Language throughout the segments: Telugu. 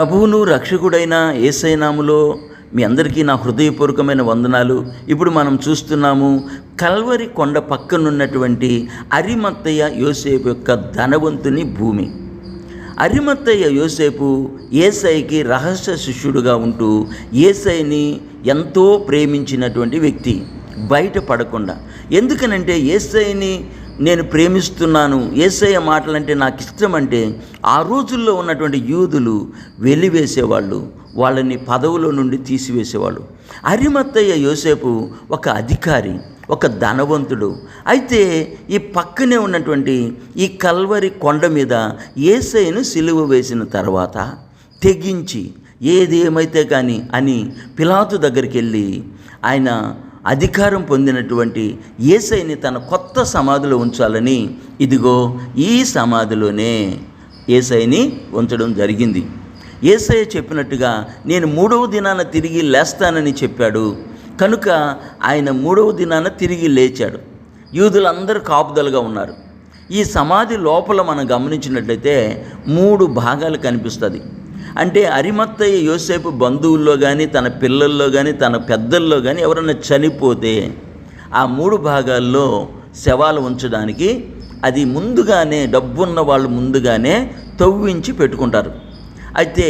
ప్రభువును రక్షకుడైన ఏసైనాములో మీ అందరికీ నా హృదయపూర్వకమైన వందనాలు. ఇప్పుడు మనం చూస్తున్నాము కల్వరి కొండ పక్కనున్నటువంటి అరిమత్తయ్య యోసేపు యొక్క ధనవంతుని భూమి. అరిమత్తయ్య యోసేపు ఏసైకి రహస్య శిష్యుడుగా ఉంటూ ఏసైని ఎంతో ప్రేమించినటువంటి వ్యక్తి. బయట పడకుండా. ఎందుకనంటే ఏసైని నేను ప్రేమిస్తున్నాను. ఏసయ్య మాటలంటే నాకు ఇష్టం అంటే ఆ రోజుల్లో ఉన్నటువంటి యూదులు వెలివేసేవాళ్ళు వాళ్ళని పదవుల నుండి తీసివేసేవాళ్ళు. అరిమత్తయ్య యోసేపు ఒక అధికారి ఒక ధనవంతుడు. అయితే ఈ పక్కనే ఉన్నటువంటి ఈ కల్వరి కొండ మీద ఏసైను సిలువ వేసిన తర్వాత తెగించి ఏది ఏమైతే కానీ అని పిలాతు దగ్గరికి వెళ్ళి ఆయన అధికారం పొందినటువంటి ఏసైని తన కొత్త సమాధిలో ఉంచాలని ఇదిగో ఈ సమాధిలోనే ఏసైని ఉంచడం జరిగింది. ఏసయ్య చెప్పినట్టుగా నేను మూడవ దినాన తిరిగి లేస్తానని చెప్పాడు. కనుక ఆయన మూడవ దినాన తిరిగి లేచాడు. యూదులందరూ కాపుదలుగా ఉన్నారు. ఈ సమాధి లోపల మనం గమనించినట్లయితే మూడు భాగాలు కనిపిస్తుంది. అంటే అరిమత్తయ్య యోసేపు బంధువుల్లో కానీ తన పిల్లల్లో కానీ తన పెద్దల్లో కానీ ఎవరైనా చనిపోతే ఆ మూడు భాగాల్లో శవాలు ఉంచడానికి అది ముందుగానే డబ్బున్న వాళ్ళు ముందుగానే తవ్వించి పెట్టుకుంటారు. అయితే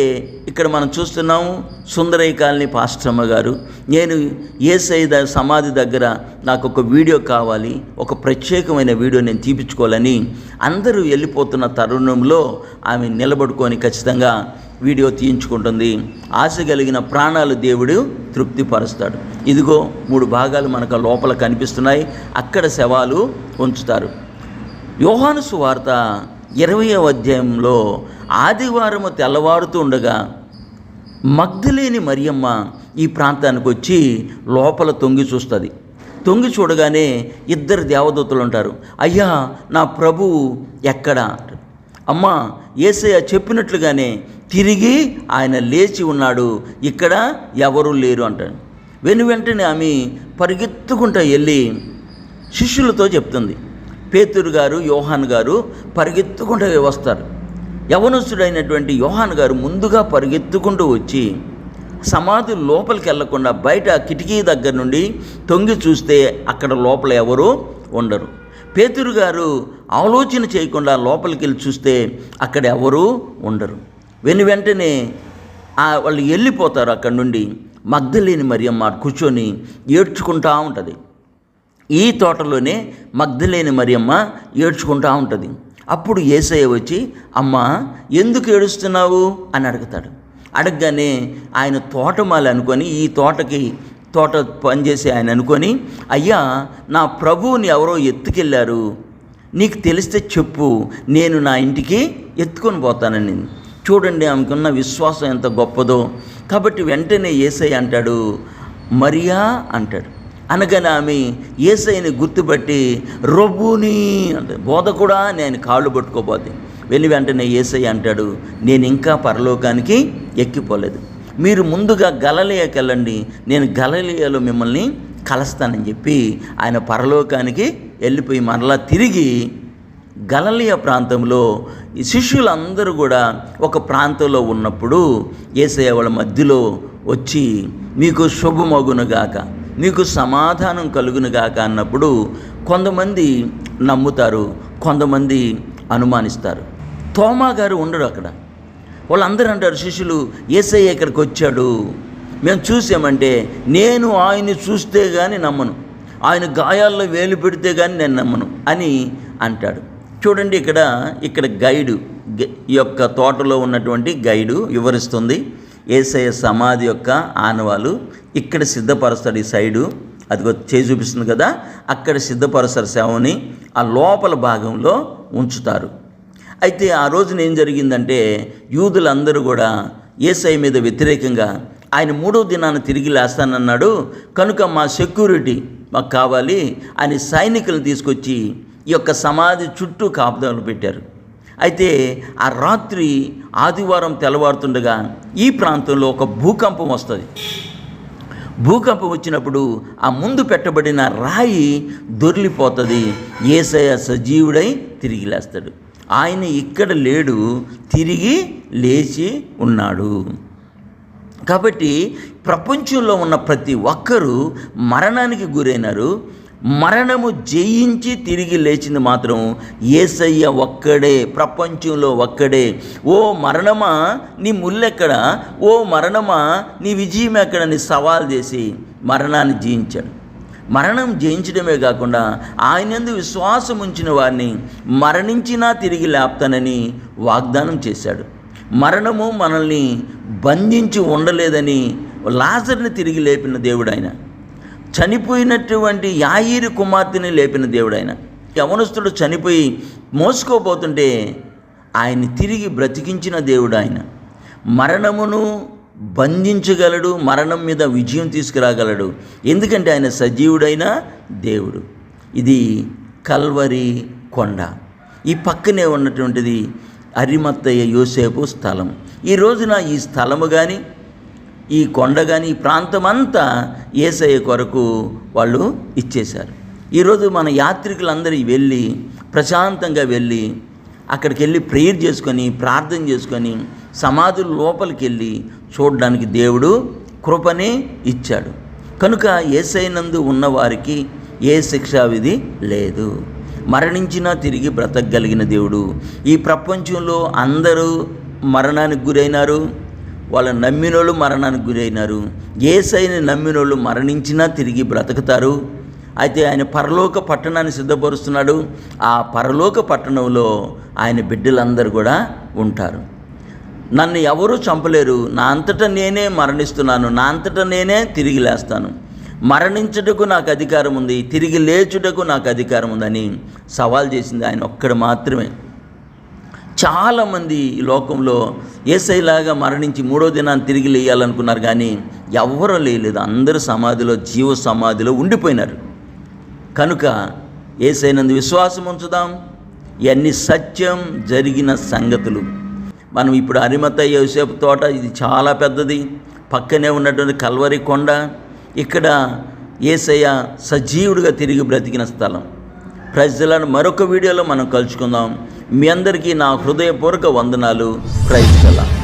ఇక్కడ మనం చూస్తున్నాము సుందరయ్య కాలనీ పాస్టమ్మ గారు నేను ఏసై సమాధి దగ్గర నాకు ఒక వీడియో కావాలి ఒక ప్రత్యేకమైన వీడియో నేను తీపించుకోవాలని అందరూ వెళ్ళిపోతున్న తరుణంలో ఆమె నిలబడుకొని ఖచ్చితంగా వీడియో తీయించుకుంటుంది. ఆశ కలిగిన ప్రాణాలు దేవుడు తృప్తిపరుస్తాడు. ఇదిగో మూడు భాగాలు మనకు లోపల కనిపిస్తున్నాయి. అక్కడ శవాలు ఉంచుతారు. యోహాను సువార్త ఇరవయో అధ్యాయంలో ఆదివారము తెల్లవారుతూ ఉండగా మగ్ధులేని మరియమ్మ ఈ ప్రాంతానికి వచ్చి లోపల తొంగి చూస్తుంది. తొంగి చూడగానే ఇద్దరు దేవదూతలు ఉంటారు. అయ్యా నా ప్రభువు ఎక్కడ? అమ్మా ఏసయ్య చెప్పినట్లుగానే తిరిగి ఆయన లేచి ఉన్నాడు. ఇక్కడ ఎవరు లేరు అంటాడు. వెను వెంటనే ఆమె పరిగెత్తుకుంటా వెళ్ళి శిష్యులతో చెప్తుంది. పేతురు గారు యోహాన్ గారు పరిగెత్తుకుంటూ వస్తారు. యవనస్తుడైనటువంటి యోహాన్ గారు ముందుగా పరిగెత్తుకుంటూ వచ్చి సమాధి లోపలికి వెళ్ళకుండా బయట కిటికీ దగ్గర నుండి తొంగి చూస్తే అక్కడ లోపల ఎవరు ఉండరు. పేతురు గారు ఆలోచన చేయకుండా లోపలికి వెళ్ళి చూస్తే అక్కడ ఎవరు ఉండరు. వెను వెంటనే వాళ్ళు వెళ్ళిపోతారు అక్కడి నుండి. మగ్ధలేని మరియమ్మ కూర్చొని ఏడ్చుకుంటా ఉంటుంది. ఈ తోటలోనే మగ్ధలేని మరియమ్మ ఏడ్చుకుంటా ఉంటుంది. అప్పుడు ఏసయ్య వచ్చి అమ్మ ఎందుకు ఏడుస్తున్నావు? అని అడుగుతాడు. అడగగానే ఆయన తోటమాలి అనుకొని ఈ తోటకి తోట పనిచేసే ఆయన అనుకొని అయ్యా నా ప్రభువుని ఎవరో ఎత్తుకెళ్ళారు. నీకు తెలిస్తే చెప్పు. నేను నా ఇంటికి ఎత్తుకొని పోతానని. చూడండి ఆమెకున్న విశ్వాసం ఎంత గొప్పదో. కాబట్టి వెంటనే ఏసై అంటాడు మరియా అంటాడు. అనగానే ఆమె ఏసైని గుర్తుపట్టి రొబ్బుని అంటే బోధ కూడా నేను కాళ్ళు పట్టుకోబోద్ది వెళ్ళి వెంటనే ఏసై అంటాడు నేను ఇంకా పరలోకానికి ఎక్కిపోలేదు. మీరు ముందుగా గలలియకెళ్ళండి నేను గలలియలో మిమ్మల్ని కలుస్తానని చెప్పి ఆయన పరలోకానికి వెళ్ళిపోయి మరలా తిరిగి గలలియ ప్రాంతంలో శిష్యులందరూ కూడా ఒక ప్రాంతంలో ఉన్నప్పుడు ఏసయ్య వాళ్ళ మధ్యలో వచ్చి మీకు శుభమగునుగాక మీకు సమాధానం కలుగునుగాక అన్నప్పుడు కొంతమంది నమ్ముతారు కొంతమంది అనుమానిస్తారు. తోమా గారు ఉండడు అక్కడ. వాళ్ళందరూ అంటారు శిష్యులు ఏసయ్య ఇక్కడికి వచ్చాడు. మేము చూసామంటే నేను ఆయన్ని చూస్తే కానీ నమ్మను. ఆయన గాయాల్లో వేలు పెడితే కానీ నేను నమ్మను అని అంటాడు. చూడండి ఇక్కడ ఇక్కడ గైడు ఈ యొక్క తోటలో ఉన్నటువంటి గైడు వివరిస్తుంది. ఏసయ సమాధి యొక్క ఆనవాలు ఇక్కడ సిద్ధపరుస్తాడు ఈ సైడు. అది చేయి చూపిస్తుంది కదా అక్కడ సిద్ధపరుస్తారు శవని ఆ లోపల భాగంలో ఉంచుతారు. అయితే ఆ రోజున ఏం జరిగిందంటే యూదులందరూ కూడా ఏసఐ మీద వ్యతిరేకంగా ఆయన మూడో దినాన్ని తిరిగి లేస్తానన్నాడు. కనుక మా సెక్యూరిటీ మాకు కావాలి అని సైనికులను తీసుకొచ్చి ఈ యొక్క సమాధి చుట్టూ కాపుదాలు పెట్టారు. అయితే ఆ రాత్రి ఆదివారం తెల్లవారుతుండగా ఈ ప్రాంతంలో ఒక భూకంపం వస్తుంది. భూకంపం వచ్చినప్పుడు ఆ ముందు పెట్టబడిన రాయి దొరిలిపోతుంది. ఏసయ సజీవుడై తిరిగి లేస్తాడు. ఆయన ఇక్కడ లేడు తిరిగి లేచి ఉన్నాడు. కాబట్టి ప్రపంచంలో ఉన్న ప్రతి ఒక్కరూ మరణానికి గురైనారు. మరణము జయించి తిరిగి లేచింది మాత్రం ఏసయ్య ఒక్కడే ప్రపంచంలో ఒక్కడే. ఓ మరణమా నీ ముల్లెక్కడ? ఓ మరణమా నీ విజయం ఎక్కడని సవాల్ చేసి మరణాన్ని జయించాడు. మరణం జయించడమే కాకుండా ఆయనందు విశ్వాసం ఉంచిన వారిని మరణించినా తిరిగి లేపుతానని వాగ్దానం చేశాడు. మరణము మనల్ని బంధించి ఉండలేదని లాజర్ని తిరిగి లేపిన దేవుడు ఆయన. చనిపోయినటువంటి యాయిరి కుమార్తెని లేపిన దేవుడు ఆయన యవనస్తుడు చనిపోయి మోసుకోబోతుంటే ఆయన్ని తిరిగి బ్రతికించిన దేవుడు ఆయన మరణమును బంధించగలడు మరణం మీద విజయం తీసుకురాగలడు. ఎందుకంటే ఆయన సజీవుడైన దేవుడు. ఇది కల్వరి కొండ. ఈ పక్కనే ఉన్నటువంటిది అరిమత్తయ్య యోసేపు స్థలం. ఈ రోజున ఈ స్థలము కానీ ఈ కొండ కానీ ఈ ప్రాంతం అంతా ఏసయ్య కొరకు వాళ్ళు ఇచ్చేశారు. ఈరోజు మన యాత్రికులందరూ వెళ్ళి ప్రశాంతంగా వెళ్ళి అక్కడికి వెళ్ళి ప్రేయర్ చేసుకొని ప్రార్థన చేసుకొని సమాధుల లోపలికి వెళ్ళి చూడడానికి దేవుడు కృపనే ఇచ్చాడు. కనుక ఏసైనందు ఉన్నవారికి ఏ శిక్షా విధి లేదు. మరణించినా తిరిగి బ్రతకగలిగిన దేవుడు. ఈ ప్రపంచంలో అందరూ మరణానికి గురైనారు. వాళ్ళ నమ్మినోళ్ళు మరణానికి గురైనారు. ఏసైని నమ్మినోళ్ళు మరణించినా తిరిగి బ్రతుకుతారు. అయితే ఆయన పరలోక పట్టణాన్ని సిద్ధపరుస్తున్నాడు. ఆ పరలోక పట్టణంలో ఆయన బిడ్డలందరూ కూడా ఉంటారు. నన్ను ఎవరూ చంపలేరు. నా అంతటా నేనే మరణిస్తున్నాను. నా అంతటా నేనే తిరిగి లేస్తాను. మరణించుటకు నాకు అధికారం ఉంది. తిరిగి లేచుటకు నాకు అధికారం ఉందని సవాల్ చేసింది ఆయన ఒక్కడు మాత్రమే. చాలామంది ఈ లోకంలో ఏసైలాగా మరణించి మూడో దినాన్ని తిరిగి లేయాలనుకున్నారు కానీ ఎవరూ లేలేదు అందరూ సమాధిలో జీవ సమాధిలో ఉండిపోయినారు. కనుక ఏసైనందు విశ్వాసం ఉంచుదాం. ఇవన్నీ సత్యం జరిగిన సంగతులు. మనం ఇప్పుడు అరిమత యోసేపు తోట ఇది చాలా పెద్దది. పక్కనే ఉన్నటువంటి కల్వరి కొండ ఇక్కడ ఏసయ్య సజీవుడిగా తిరిగి బ్రతికిన స్థలం. ప్రజలను మరొక వీడియోలో మనం కలుసుకుందాం. మీ అందరికీ నా హృదయపూర్వక వందనాలు. క్రైస్తలా.